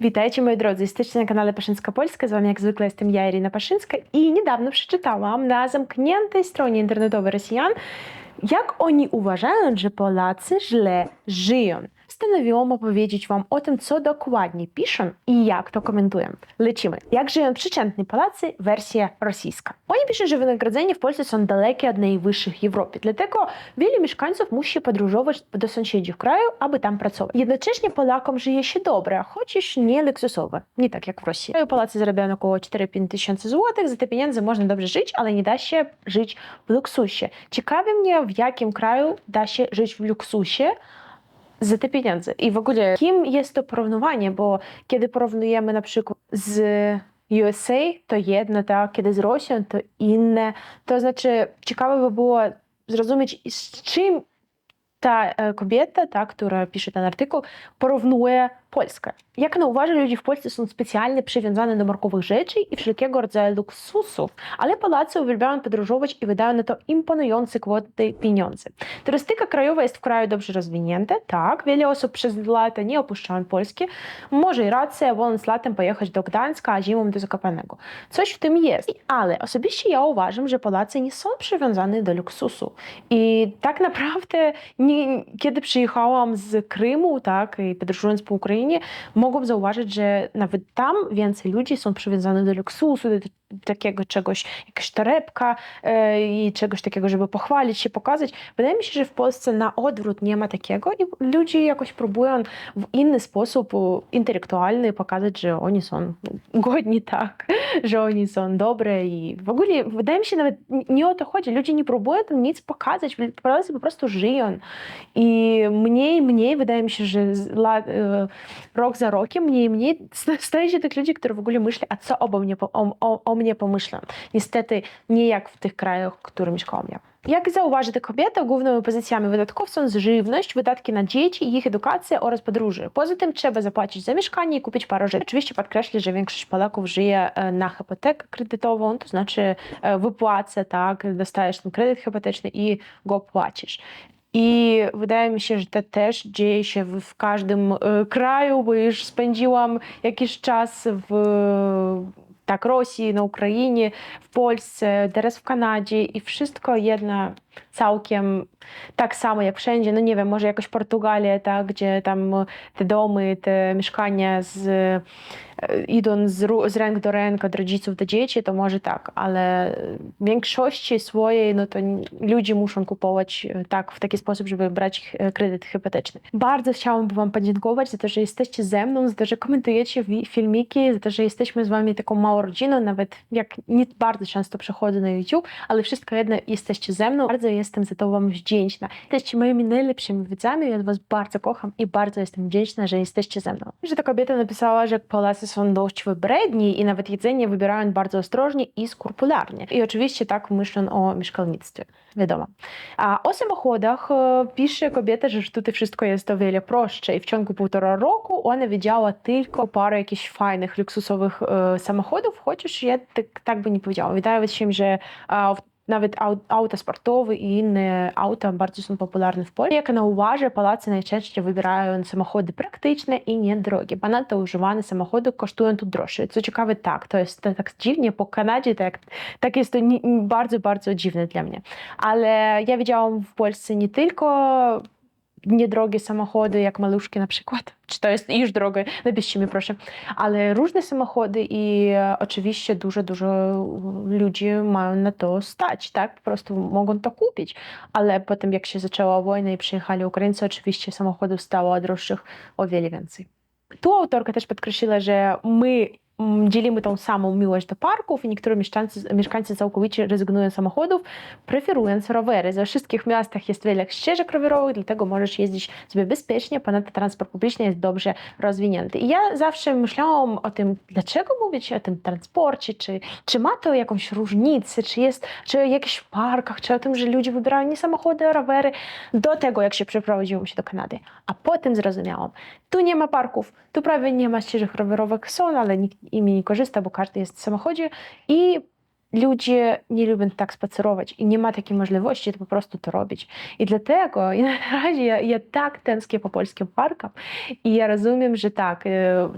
Witajcie moi drodzy, jesteście na kanale Paszyńska Polska, z wami jak zwykle jestem ja, Irina Paszyńska. I niedawno przeczytałam na zamkniętej stronie internetowej Rosjan, jak oni uważają, że Polacy źle żyją. Postanowiłam opowiedzieć wam o tym, co dokładnie piszą i jak to komentują. Lecimy. Jak żyją przeciętni Polacy, wersja rosyjska. Oni piszą, że wynagrodzenia w Polsce są dalekie od najwyższych w Europie, dlatego wielu mieszkańców musi podróżować do sąsiednich kraju, aby tam pracować. Jednocześnie Polakom żyje się dobrze, chociaż nie luksusowo, nie tak jak w Rosji. Polacy zarabiają około 4-5 tysięcy złotych, za te pieniądze można dobrze żyć, ale nie da się żyć w luksusie. Ciekawi mnie, w jakim kraju da się żyć w luksusie, za te pieniądze. I w ogóle, kim jest to porównywanie? Bo kiedy porównujemy na przykład z USA, to jedno, tak, kiedy z Rosją, to inne. To znaczy, ciekawe by było zrozumieć, z czym ta e, kobieta, ta, która pisze ten artykuł, porównuje Polskę. Jak ona uważa, ludzie w Polsce są specjalnie przywiązani do markowych rzeczy i wszelkiego rodzaju luksusów, ale Polacy uwielbiają podróżować i wydają na to imponujące kwoty pieniędzy. Turystyka krajowa jest w kraju dobrze rozwinięta, tak, wiele osób przez lata nie opuszczają Polski. Może i racja, woląc latem pojechać do Gdańska, a zimą do Zakopanego. Coś w tym jest, ale osobiście ja uważam, że Polacy nie są przywiązani do luksusu. I tak naprawdę, nie, kiedy przyjechałam z Krymu, tak, i podróżując po Ukrainie, mogą zauważyć, że nawet tam więcej ludzi są przywiązane do luksusu, do takiego czegoś, jakaś torebka e, i czegoś takiego, żeby pochwalić się, pokazać. Wydaje mi się, że w Polsce na odwrót nie ma takiego i ludzie jakoś próbują w inny sposób intelektualny pokazać, że oni są godni tak, że oni są dobre i w ogóle wydaje mi się nawet nie o to chodzi. Ludzie nie próbują tam nic pokazać, Polacy po prostu żyją i mniej, mniej wydaje mi się, że e, rok za rokiem mniej, mniej staje się tych ludzi, którzy w ogóle myślą, a co obo mnie, o, o, o mnie pomyślą. Niestety nie jak w tych krajach, w których mieszkałam ja. Jak zauważyte kobiety, głównymi pozycjami wydatków są żywność, wydatki na dzieci, ich edukację oraz podróże. Poza tym trzeba zapłacić za mieszkanie i kupić parę rzeczy. Oczywiście podkreślę, że większość Polaków żyje na hipotekę kredytową, to znaczy wypłacę, tak, dostajesz ten kredyt hipoteczny i go płacisz. I wydaje mi się, że to też dzieje się w, każdym y, kraju, bo już spędziłam jakiś czas w tak Rosji, na Ukrainie, w Polsce, teraz w Kanadzie i wszystko jedno całkiem tak samo jak wszędzie. No nie wiem, może jakoś Portugalia, tak, gdzie tam te domy, te mieszkania z, idą z, z ręk do ręk od rodziców do dzieci, to może tak, ale w większości swojej no to ludzie muszą kupować tak, w taki sposób, żeby brać kredyt hipoteczny. Bardzo chciałabym Wam podziękować za to, że jesteście ze mną, za to, że komentujecie filmiki, za to, że jesteśmy z Wami taką małą rodziną, nawet jak nie bardzo często przechodzę na YouTube, ale wszystko jedno jesteście ze mną. Bardzo jestem za to Wam wdzięczna. Jesteście moimi najlepszymi widzami, ja Was bardzo kocham i bardzo jestem wdzięczna, że jesteście ze mną. Że ta kobieta napisała, że Polacy są dość wybredni i nawet jedzenie wybierają bardzo ostrożnie i skrupularnie. I oczywiście tak myślą o mieszkalnictwie. Wiadomo. A o samochodach pisze kobieta, że tutaj wszystko jest o wiele prostsze i w ciągu półtora roku ona widziała tylko parę jakichś fajnych, luksusowych samochodów, chociaż ja tak, tak by nie powiedziała. Wydaje się, że w nawet auta sportowe i inne auta bardzo są popularne w Polsce. Jak na uważa, Polacy najczęściej wybierają samochody praktyczne i niedrogie. Ponadto używane samochody kosztują tu droższe. Co ciekawe, tak, to jest tak dziwnie po Kanadzie, tak, tak jest to bardzo, bardzo dziwne dla mnie. Ale ja widziałam w Polsce nie tylko niedrogie samochody, jak maluszki na przykład. Czy to jest już drogie? Napiszcie mi proszę. Ale różne samochody i e, oczywiście dużo, dużo ludzi mają na to stać, tak? Po prostu mogą to kupić. Ale potem jak się zaczęła wojna i przyjechali Ukraińcy, oczywiście samochodów stało droższych o wiele więcej. Tu autorka też podkreśliła, że my dzielimy tą samą miłość do parków i niektórzy mieszkańcy, mieszkańcy całkowicie rezygnują z samochodów, preferując rowery. Ze wszystkich miastach jest wiele ścieżek rowerowych, dlatego możesz jeździć sobie bezpiecznie, ponadto transport publiczny jest dobrze rozwinięty. I ja zawsze myślałam o tym, dlaczego mówić o tym transporcie, czy, czy ma to jakąś różnicę, czy jest, czy w jakichś parkach, czy o tym, że ludzie wybierają nie samochody, a rowery, do tego, jak się przeprowadziłam się do Kanady. A potem zrozumiałam, tu nie ma parków, tu prawie nie ma ścieżek rowerowych, są, ale nikt imi nie korzysta, bo każdy jest w samochodzie i ludzie nie lubią tak spacerować i nie ma takiej możliwości to po prostu to robić. I dlatego i na razie ja, tak tęsknię po polskim parkam i ja rozumiem, że tak,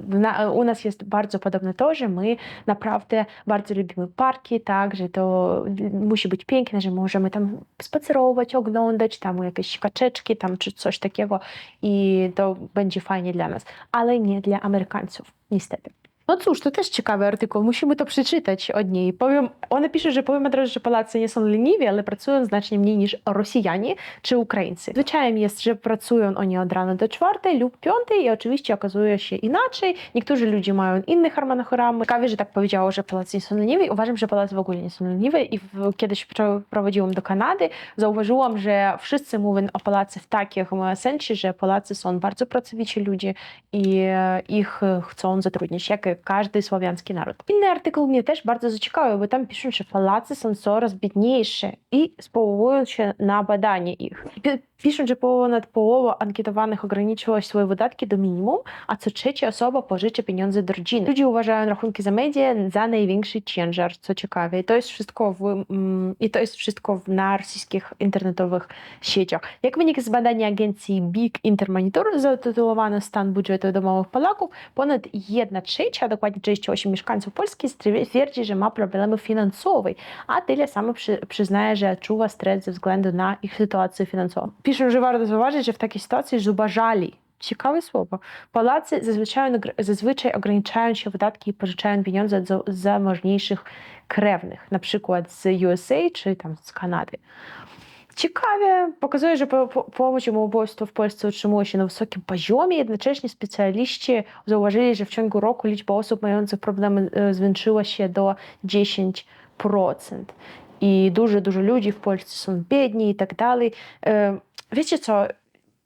na, u nas jest bardzo podobne to, że my naprawdę bardzo lubimy parki, tak, że to musi być piękne, że możemy tam spacerować, oglądać, tam jakieś kaczeczki tam czy coś takiego i to będzie fajnie dla nas, ale nie dla Amerykańców, niestety. No cóż, to też ciekawy artykuł, musimy to przeczytać od niej. Powiem, ona pisze, że powiem od razu, że Polacy nie są leniwi, ale pracują znacznie mniej niż Rosjanie czy Ukraińcy. Zwyczajem jest, że pracują oni od rana do czwartej lub piątej i oczywiście okazuje się inaczej. Niektórzy ludzie mają inne harmonogramy. Ciekawe, że tak powiedziało, że Polacy nie są leniwi. Uważam, że Polacy w ogóle nie są leniwi i w, kiedyś prowadziłam do Kanady, zauważyłam, że wszyscy mówią o Polacy w takim sensie, że Polacy są bardzo pracowici ludzie i e, ich chcą zatrudnić, jak naród. Inny artykuł mnie też bardzo zaciekawił, bo tam piszą, że Polacy są coraz biedniejsze i powołują się na badanie ich. Piszą, że ponad połowa ankietowanych ograniczyła swoje wydatki do minimum, a co trzecia osoba pożycza pieniądze do rodziny. Ludzie uważają rachunki za media za największy ciężar, co ciekawe. I to jest wszystko, w, mm, i to jest wszystko na rosyjskich internetowych sieciach. Jak wynika z badania agencji Big Intermonitor zatytułowane Stan budżetu domowych Polaków, ponad 1 trzecia, dokładnie 38 mieszkańców Polski stwierdzi, że ma problemy finansowe, a tyle samo przy, przyznaje, że odczuwa stres ze względu na ich sytuację finansową piszą, że warto zauważyć, że w takiej sytuacji zubażali. Ciekawe słowo. Polacy zazwyczaj, zazwyczaj ograniczają się wydatki i pożyczają pieniądze z zamożniejszych krewnych, na przykład z USA czy tam z Kanady. Ciekawie, pokazuje, że po, po, pomoc w Polsce utrzymuje się na wysokim poziomie. Jednocześnie specjaliści zauważyli, że w ciągu roku liczba osób mających problemy zwiększyła się do 10%. I dużo, dużo ludzi w Polsce są biedni i tak dalej. Wiecie co?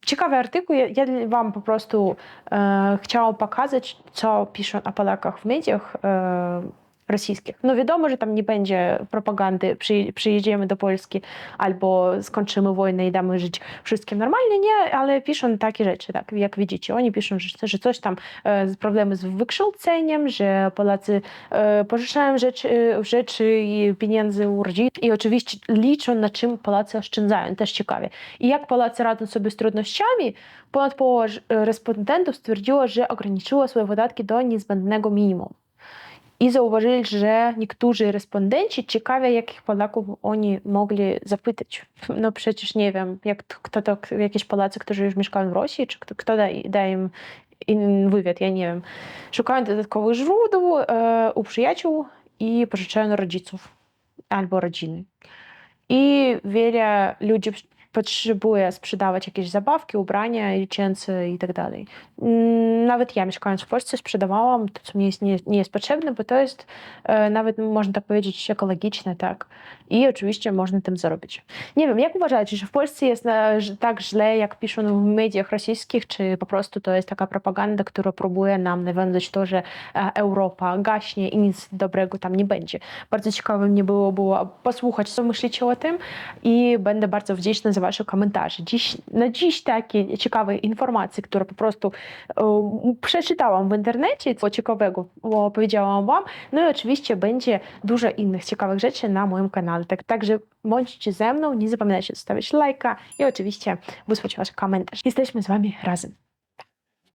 Ciekawy artykuł. Ja, ja wam po prostu e, chciałam pokazać, co piszą o Polakach w mediach. E, rosyjskich. No wiadomo, że tam nie będzie propagandy, Przy, przyjedziemy do Polski albo skończymy wojnę i damy żyć wszystkim normalnie, nie, ale piszą takie rzeczy, tak, jak widzicie. Oni piszą, że, że coś tam, e, problemy z wykształceniem, że Polacy e, pożyczają rzeczy, rzeczy i pieniędzy u i oczywiście liczą na czym Polacy oszczędzają, też ciekawie. I jak Polacy radzą sobie z trudnościami, ponad połowa respondentów stwierdziło, że ograniczyło swoje wydatki do niezbędnego minimum. I zauważyli, że niektórzy respondenci ciekawie, jakich Polaków oni mogli zapytać. No przecież nie wiem, jak kto to, jakieś Polacy, którzy już mieszkają w Rosji, czy kto, kto da, im wywiad, ja nie wiem. Szukają dodatkowych źródeł e, u przyjaciół i pożyczają rodziców albo rodziny. I wiele ludzi potrzebuje sprzedawać jakieś zabawki, ubrania, licencje i tak dalej. Mm, nawet ja mieszkając w Polsce sprzedawałam to, co mi jest, nie, nie jest potrzebne, bo to jest e, nawet, można tak powiedzieć, ekologiczne, tak. I oczywiście można tym zarobić. Nie wiem, jak uważacie, że w Polsce jest na, tak źle, jak piszą w mediach rosyjskich, czy po prostu to jest taka propaganda, która próbuje nam nawiązać to, że e, Europa gaśnie i nic dobrego tam nie będzie. Bardzo ciekawe mnie było, było posłuchać, co myślicie o tym i będę bardzo wdzięczna za Wasze komentarze. Dziś, na dziś takie ciekawe informacje, które po prostu e, przeczytałam w internecie, co ciekawego opowiedziałam Wam. No i oczywiście będzie dużo innych ciekawych rzeczy na moim kanale. Tak, także bądźcie ze mną, nie zapominajcie zostawić lajka i oczywiście wysłać Wasz komentarz. Jesteśmy z Wami razem.